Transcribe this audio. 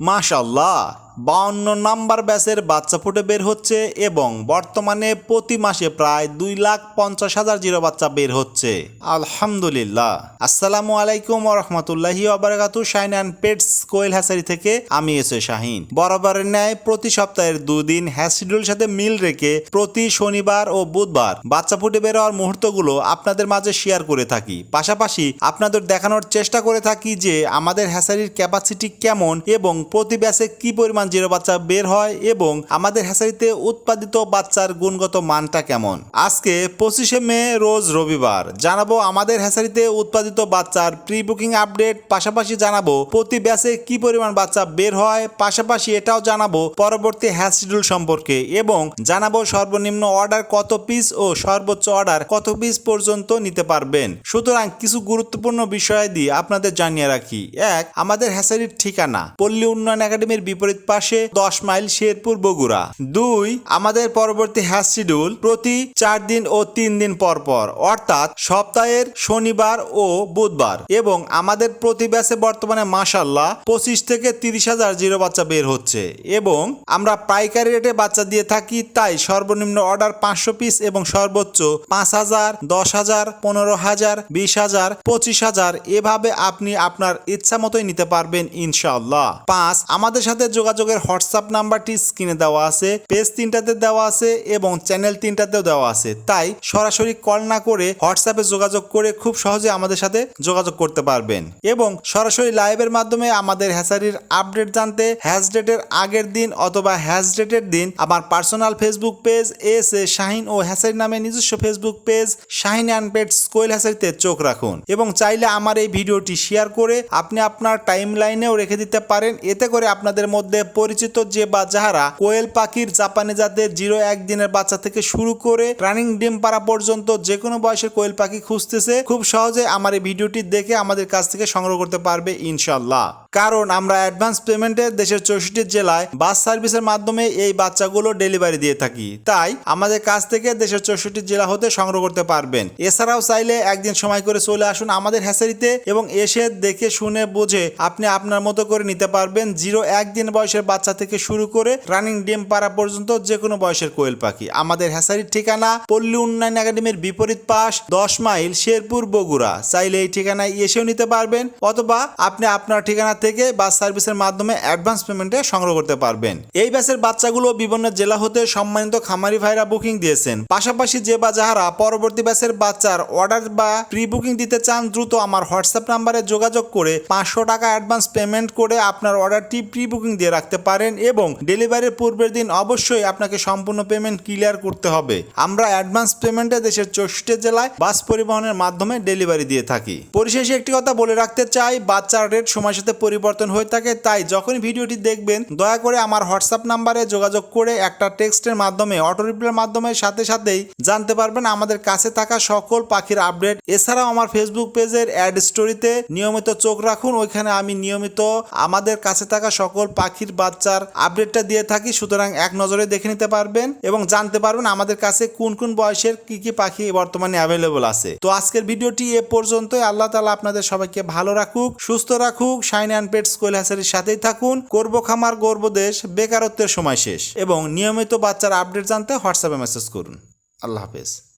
মাশাল্লাহ বাউন্ন নাম্বার ব্যাচের বাচ্চা ফুটে বের হচ্ছে এবং বর্তমানে প্রতি মাসে প্রায় দুই লাখ পঞ্চাশ হাজার জিরো বাচ্চা বের হচ্ছে। আলহামদুলিল্লাহ। আসসালামু আলাইকুম রহমতুল্লাহি আবরাকাতু shine and pets Koel Hassari থেকে আমি এসে শাহিন। বরাবরের ন্যায় প্রতি সপ্তাহের দুদিন হ্যাসিডুলের সাথে মিল রেখে প্রতি শনিবার ও বুধবার বাচ্চা ফুটে বের হওয়ার মুহূর্তগুলো আপনাদের মাঝে শেয়ার করে থাকি। পাশাপাশি আপনাদের দেখানোর চেষ্টা করে থাকি যে আমাদের হ্যাসারির ক্যাপাসিটি কেমন এবং প্রতি ব্যাচে কি পরিমাণ জিরো বাচ্চা বের হয় এবং আমাদের হ্যাসারিতে উৎপাদিত বাচ্চার গুণগত মানটা কেমন? আজকে পঁচিশে মে, রোজ রবিবার। জানাব আমাদের হ্যাসারিতে উৎপাদিত বাচ্চার প্রি বুকিং আপডেট পাশাপাশি জানাব প্রতি ব্যাচে কি পরিমাণ বাচ্চা বের হয়, পাশাপাশি এটাও জানাব পরবর্তী হ্যাশ শিডিউল সম্পর্কে এবং জানাব সর্বনিম্ন অর্ডার কত পিস ও সর্বোচ্চ অর্ডার কত পিস পর্যন্ত নিতে পারবেন। সুতরাং কিছু গুরুত্বপূর্ণ বিষয়াদি আপনাদের জানিয়ে রাখি। এক, আমাদের হ্যাসারির ঠিকানা। পল্লী উন্নয়ন একাডেমির বিপরীত পাশে দশ মাইল শেরপুর বগুড়া। দুই, আমাদের পরবর্তী হ্যাশ শিডিউল প্রতি চার দিন ও তিন দিন পর পর, অর্থাৎ সপ্তাহের শনিবার ও বুধবার এবং আমাদের প্রতি ব্যাচে বর্তমানে মাসাল্লাহ পঁচিশ থেকে তিরিশ হাজার জিরো বাচ্চা বের হচ্ছে এবং আমরা পাইকারি রেটে বাচ্চা দিয়ে থাকি, তাই সর্বনিম্ন অর্ডার পাঁচশো পিস এবং সর্বোচ্চ পাঁচ হাজার, দশ হাজার, পনেরো হাজার, বিশ হাজার, পঁচিশ হাজার এভাবে আপনি আপনার ইচ্ছা মতোই নিতে পারবেন ইনশাল্লাহ পাঁচ আমাদের সাথে যোগাযোগের হোয়াটসঅ্যাপ নাম্বারটি স্ক্রিনে দেওয়া আছে, পেজ তিনটাতে দেওয়া আছে এবং চ্যানেল তিনটাতেও দেওয়া আছে। তাই সরাসরি কল না করে হোয়াটসঅ্যাপে যোগাযোগ করে খুব সহজে আমাদের সাথে যোগাযোগ করতে পারবেন। এবং সরাসরি লাইভের মাধ্যমে আমাদের হ্যাসারির আপডেট জানতে, হ্যাশ ডেটের আগের দিন অথবা হ্যাশ ডেটের দিন আমার personal Facebook page S A Shahin ও হ্যাসারি নামে নিজস্ব Facebook page Shahin and pets Koel হ্যাসারিতে চোখ রাখুন। এবং চাইলে আমার এই ভিডিওটি শেয়ার করে আপনি আপনার টাইম লাইনেও রেখে দিতে পারেন এতে করে আপনাদের মধ্যে পরিচিত যে বা যাহারা কোয়েল পাখির জাপানি জাতের জিরো একদিনের বাচ্চা থেকে শুরু করে রানিং ডিম পাড়া পর্যন্ত যে কোনো বয়সের কোয়েল পাখি খুঁজতেছে, খুব সহজে আমার এই ভিডিওটি দেখে আমাদের কাছ থেকে সংগ্রহ করতে পারবে ইনশাল্লাহ কারণ আমরা অ্যাডভান্স পেমেন্টে দেশের চৌষট্টি জেলায় বাস সার্ভিসের মাধ্যমে এই বাচ্চাগুলো ডেলিভারি দিয়ে থাকি। তাই আমাদের কাছ থেকে দেশের চৌষট্টি জেলা হতে সংগ্রহ করতে পারবেন। এছাড়াও চাইলে একদিন সময় করে চলে আসুন আমাদের হ্যাসারিতে এবং এসে দেখে, শুনে, বুঝে আপনি আপনার মতো করে নিতে পারবেন জিরো একদিন বয়সের বাচ্চা থেকে শুরু করে রানিং ডিম পাড়া পর্যন্ত যে কোনো বয়সের কোয়েল পাখি। আমাদের হ্যাসারির ঠিকানা পল্লী উন্নয়ন একাডেমির বিপরীত পাশ দশ মাইল শেরপুর বগুড়া। চাইলে এই ঠিকানায় এসেও নিতে পারবেন অথবা আপনি আপনার ঠিকানা থেকে বাস সার্ভিসের মাধ্যমে অ্যাডভান্স পেমেন্টে সংগ্রহ করতে পারবেন। এই ব্যাচের বাচ্চাগুলো বিভিন্ন জেলা হতে সম্মানিত খামারি ভাইরা বুকিং দিয়েছেন। পাশাপাশি যে বা যাহারা পরবর্তী ব্যাচের বাচ্চার অর্ডার বা প্রি বুকিং দিতে চান, দ্রুত আমার হোয়াটসঅ্যাপ নাম্বারে যোগাযোগ করে পাঁচশো টাকা অ্যাডভান্স পেমেন্ট করে আপনার অর্ডারটি প্রি বুকিং দিয়ে রাখতে পারেন এবং ডেলিভারির পূর্বের দিন অবশ্যই আপনাকে সম্পূর্ণ পেমেন্ট ক্লিয়ার করতে হবে। আমরা অ্যাডভান্স পেমেন্টে দেশের চৌষট্টি জেলায় বাস পরিবহনের মাধ্যমে ডেলিভারি দিয়ে থাকি। পরিশেষে একটি কথা বলে রাখতে চাই, বাচ্চার রেট সময়ের সাথে পরিবর্তন হয়ে থাকে, তাই যখনই ভিডিওটি দেখবেন, দয়া করে আমার হোয়াটসঅ্যাপ নাম্বারে যোগাযোগ করে একটা টেক্সটের মাধ্যমে অটো রিপ্লাইয়ের মাধ্যমে সাথে সাথেই জানতে পারবেন আমাদের কাছে থাকা সকল পাখির আপডেট। এছাড়াও আমার ফেসবুক পেজের অ্যাড স্টোরিতে নিয়মিত চোখ রাখুন, ওইখানে আমি নিয়মিত আমাদের কাছে থাকা সকল পাখির বাচ্চার আপডেটটা দিয়ে থাকি। সুতরাং এক নজরে দেখে নিতে পারবেন এবং জানতে পারবেন আমাদের কাছে কোন কোন বয়সের কি কি পাখি বর্তমানে অ্যাভেলেবল আছে। তো আজকের ভিডিওটি এ পর্যন্তই। আল্লাহ তালা আপনাদের সবাইকে ভালো রাখুক, সুস্থ রাখুক, শাইন অ্যান্ড পেটস কোয়েল সাথেই থাকুন। করব খামার, গর্ব দেশ, বেকারত্বের সময় শেষ। এবং নিয়মিত বাচ্চার আপডেট জানতে হোয়াটসঅ্যাপে মেসেজ করুন। আল্লাহ হাফেজ।